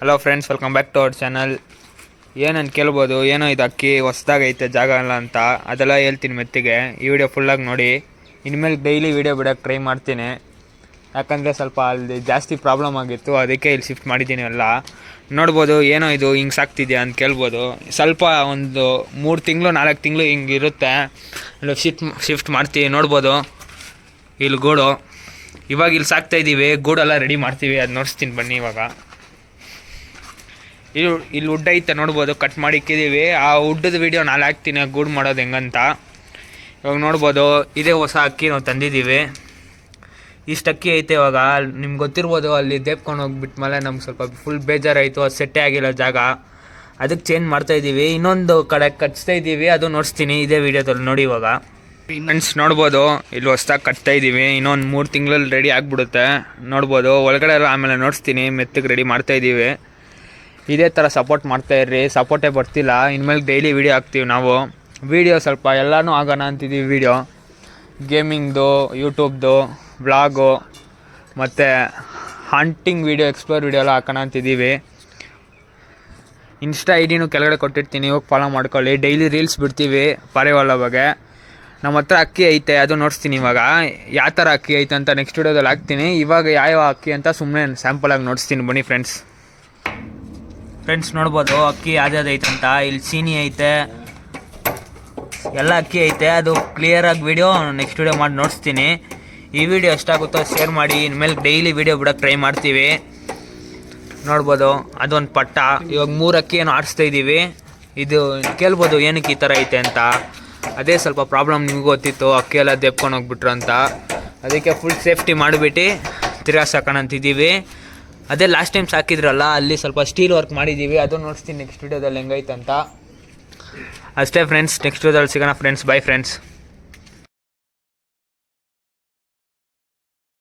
Hello friends welcome back to our channel ಏನಂತ ಕೇಳ್ಬೋದು, ಏನೋ ಇದು ಅಕ್ಕಿ ಹೊಸ್ದಾಗೈತೆ, ಜಾಗ ಅಲ್ಲ ಅಂತ. ಅದೆಲ್ಲ ಹೇಳ್ತೀನಿ ಮೆತ್ತಿಗೆ. ಈ ವಿಡಿಯೋ ಫುಲ್ಲಾಗಿ ನೋಡಿ. ಇನ್ಮೇಲೆ ಡೈಲಿ ವಿಡಿಯೋ ಬಿಡೋಕ್ಕೆ ಟ್ರೈ ಮಾಡ್ತೀನಿ. ಯಾಕಂದರೆ ಸ್ವಲ್ಪ ಅಲ್ಲಿ ಜಾಸ್ತಿ ಪ್ರಾಬ್ಲಮ್ ಆಗಿತ್ತು, ಅದಕ್ಕೆ ಇಲ್ಲಿ ಶಿಫ್ಟ್ ಮಾಡಿದ್ದೀನಿ ಎಲ್ಲ. ನೋಡ್ಬೋದು, ಏನೋ ಇದು ಹಿಂಗೆ ಸಾಕ್ತಿದ್ಯಾ ಅಂತ ಕೇಳ್ಬೋದು. ಸ್ವಲ್ಪ ಒಂದು ಮೂರು ತಿಂಗಳು, ನಾಲ್ಕು ತಿಂಗಳು ಹಿಂಗೆ ಇರುತ್ತೆ. ಅಲ್ಲಿ ಶಿಫ್ಟ್ ಶಿಫ್ಟ್ ಮಾಡ್ತೀವಿ, ನೋಡ್ಬೋದು. ಇಲ್ಲಿ ಗೂಡು. ಇವಾಗ ಇಲ್ಲಿ ಸಾಕ್ತಾಯಿದ್ದೀವಿ ಗೂಡೆಲ್ಲ ರೆಡಿ ಮಾಡ್ತೀವಿ, ಅದು ನೋಡಿಸ್ತೀನಿ ಬನ್ನಿ ಇವಾಗ. ಇಲ್ಲಿ ಇಲ್ಲಿ ವುಡ್ ಐತೆ ನೋಡ್ಬೋದು ಕಟ್ ಮಾಡಿ ಇಕ್ಕಿದ್ದೀವಿ ಆ ವುಡ್ಡದ ವೀಡಿಯೋ ನಾಳೆ ಹಾಕ್ತೀನಿ, ಗೂಡ್ ಮಾಡೋದು ಹೆಂಗಂತ. ಇವಾಗ ನೋಡ್ಬೋದು, ಇದೇ ಹೊಸ ಅಕ್ಕಿ ನಾವು ತಂದಿದ್ದೀವಿ ಇಷ್ಟು ಅಕ್ಕಿ ಐತೆ ಇವಾಗ. ನಿಮ್ಗೆ ಗೊತ್ತಿರ್ಬೋದು, ಅಲ್ಲಿ ದೇಪ್ಕೊಂಡು ಹೋಗ್ಬಿಟ್ಮೇಲೆ ನಮ್ಗೆ ಸ್ವಲ್ಪ ಫುಲ್ ಬೇಜಾರಾಯಿತು, ಅದು ಸೆಟ್ಟೇ ಆಗಿಲ್ಲ ಜಾಗ. ಅದಕ್ಕೆ ಚೇಂಜ್ ಮಾಡ್ತಾ ಇದ್ದೀವಿ ಇನ್ನೊಂದು ಕಡೆ ಕಟ್ಸ್ತಾ ಇದ್ದೀವಿ ಅದು ನೋಡಿಸ್ತೀನಿ ಇದೇ ವೀಡಿಯೋದಲ್ಲಿ ನೋಡಿ ಇವಾಗ. ಫ್ರೆಂಡ್ಸ್ ನೋಡ್ಬೋದು, ಇಲ್ಲಿ ಹೊಸ್ದಾಗಿ ಕಟ್ತಾ ಇದ್ದೀವಿ ಇನ್ನೊಂದು ಮೂರು ತಿಂಗಳಲ್ಲಿ ರೆಡಿ ಆಗಿಬಿಡುತ್ತೆ. ನೋಡ್ಬೋದು, ಒಳಗಡೆ ಎಲ್ಲ ಆಮೇಲೆ ನೋಡಿಸ್ತೀನಿ, ಮೆತ್ತಗೆ ರೆಡಿ ಮಾಡ್ತಾ ಇದ್ದೀವಿ ಇದೇ ಥರ ಸಪೋರ್ಟ್ ಮಾಡ್ತಾ ಇರ್ರಿ ಸಪೋರ್ಟೇ ಬರ್ತಿಲ್ಲ, ಇನ್ಮೇಲೆ ಡೈಲಿ ವೀಡಿಯೋ ಹಾಕ್ತೀವಿ ನಾವು. ವೀಡಿಯೋ ಸ್ವಲ್ಪ ಎಲ್ಲನೂ ಆಗೋಣ ಅಂತಿದ್ದೀವಿ ವೀಡಿಯೋ ಗೇಮಿಂಗ್ದು ಯೂಟ್ಯೂಬ್ದು ವ್ಲಾಗು ಮತ್ತು ಹಂಟಿಂಗ್ ವೀಡಿಯೋ ಎಕ್ಸ್ಪ್ಲೋರ್ ವೀಡಿಯೋ ಎಲ್ಲ ಹಾಕೋಣ ಅಂತಿದ್ದೀವಿ ಇನ್ಸ್ಟಾ ಐ ಡಿನೂ ಕೆಳಗಡೆ ಕೊಟ್ಟಿರ್ತೀನಿ, ಹೋಗಿ ಫಾಲೋ ಮಾಡ್ಕೊಳ್ಳಿ. ಡೈಲಿ ರೀಲ್ಸ್ ಬಿಡ್ತೀವಿ, ಪಾರಿವಾಳ ಬಗ್ಗೆ. ನಮ್ಮ ಹತ್ರ ಅಕ್ಕಿ ಐತೆ, ಅದು ನೋಡಿಸ್ತೀನಿ ಇವಾಗ. ಯಾವ ಥರ ಅಕ್ಕಿ ಐತೆ ಅಂತ ನೆಕ್ಸ್ಟ್ ವೀಡಿಯೋದಲ್ಲಿ ಹಾಕ್ತೀನಿ. ಇವಾಗ ಯಾವ ಅಕ್ಕಿ ಅಂತ ಸುಮ್ಮನೆ ಸ್ಯಾಂಪಲಾಗಿ ನೋಡಿಸ್ತೀನಿ ಬನ್ನಿ ಫ್ರೆಂಡ್ಸ್ ಫ್ರೆಂಡ್ಸ್ ನೋಡ್ಬೋದು, ಅಕ್ಕಿ ಯಾವ್ದು ಐತೆ ಅಂತ. ಇಲ್ಲಿ ಸೀನಿ ಐತೆ. ಎಲ್ಲ ಅಕ್ಕಿ ಐತೆ. ಅದು ಕ್ಲಿಯರಾಗಿ ವಿಡಿಯೋ ನೆಕ್ಸ್ಟ್ ವಿಡಿಯೋ ಮಾಡಿ ನೋಡಿಸ್ತೀನಿ. ಈ ವಿಡಿಯೋ ಎಷ್ಟಾಗುತ್ತೋ ಶೇರ್ ಮಾಡಿ. ಇನ್ಮೇಲೆ ಡೈಲಿ ವಿಡಿಯೋ ಬಿಡೋಕ್ಕೆ ಟ್ರೈ ಮಾಡ್ತೀವಿ. ನೋಡ್ಬೋದು, ಅದೊಂದು ಪಟ್ಟ. ಇವಾಗ ಮೂರು ಅಕ್ಕಿ ಏನು ಆಡಿಸ್ತಾ ಇದ್ದೀವಿ ಇದು ಕೇಳ್ಬೋದು ಏನಕ್ಕೆ ಈ ಥರ ಐತೆ ಅಂತ. ಅದೇ ಸ್ವಲ್ಪ ಪ್ರಾಬ್ಲಮ್ ನಿಮಗೂ ಗೊತ್ತಿತ್ತು. ಅಕ್ಕಿ ಎಲ್ಲ ದೆಪ್ಕೊಂಡು ಹೋಗ್ಬಿಟ್ರು ಅಂತ. ಅದಕ್ಕೆ ಫುಲ್ ಸೇಫ್ಟಿ ಮಾಡಿಬಿಟ್ಟು ತಿರ್ಗಾ ಅಂತಿದ್ದೀವಿ ಅದೇ ಲಾಸ್ಟ್ ಟೈಮ್ ಸಾಕಿದ್ರಲ್ಲ, ಅಲ್ಲಿ ಸ್ವಲ್ಪ ಸ್ಟೀಲ್ ವರ್ಕ್ ಮಾಡಿದ್ದೀವಿ ಅದು ನೋಡಿಸ್ತೀನಿ ನೆಕ್ಸ್ಟ್ ವೀಡಿಯೋದಲ್ಲಿ ಹೆಂಗೈತೆ ಅಂತ. ಅಷ್ಟೇ ಫ್ರೆಂಡ್ಸ್ ನೆಕ್ಸ್ಟ್ ವೀಡಿಯೋದಲ್ಲಿ ಸಿಗೋಣ ಫ್ರೆಂಡ್ಸ್ ಬೈ ಫ್ರೆಂಡ್ಸ್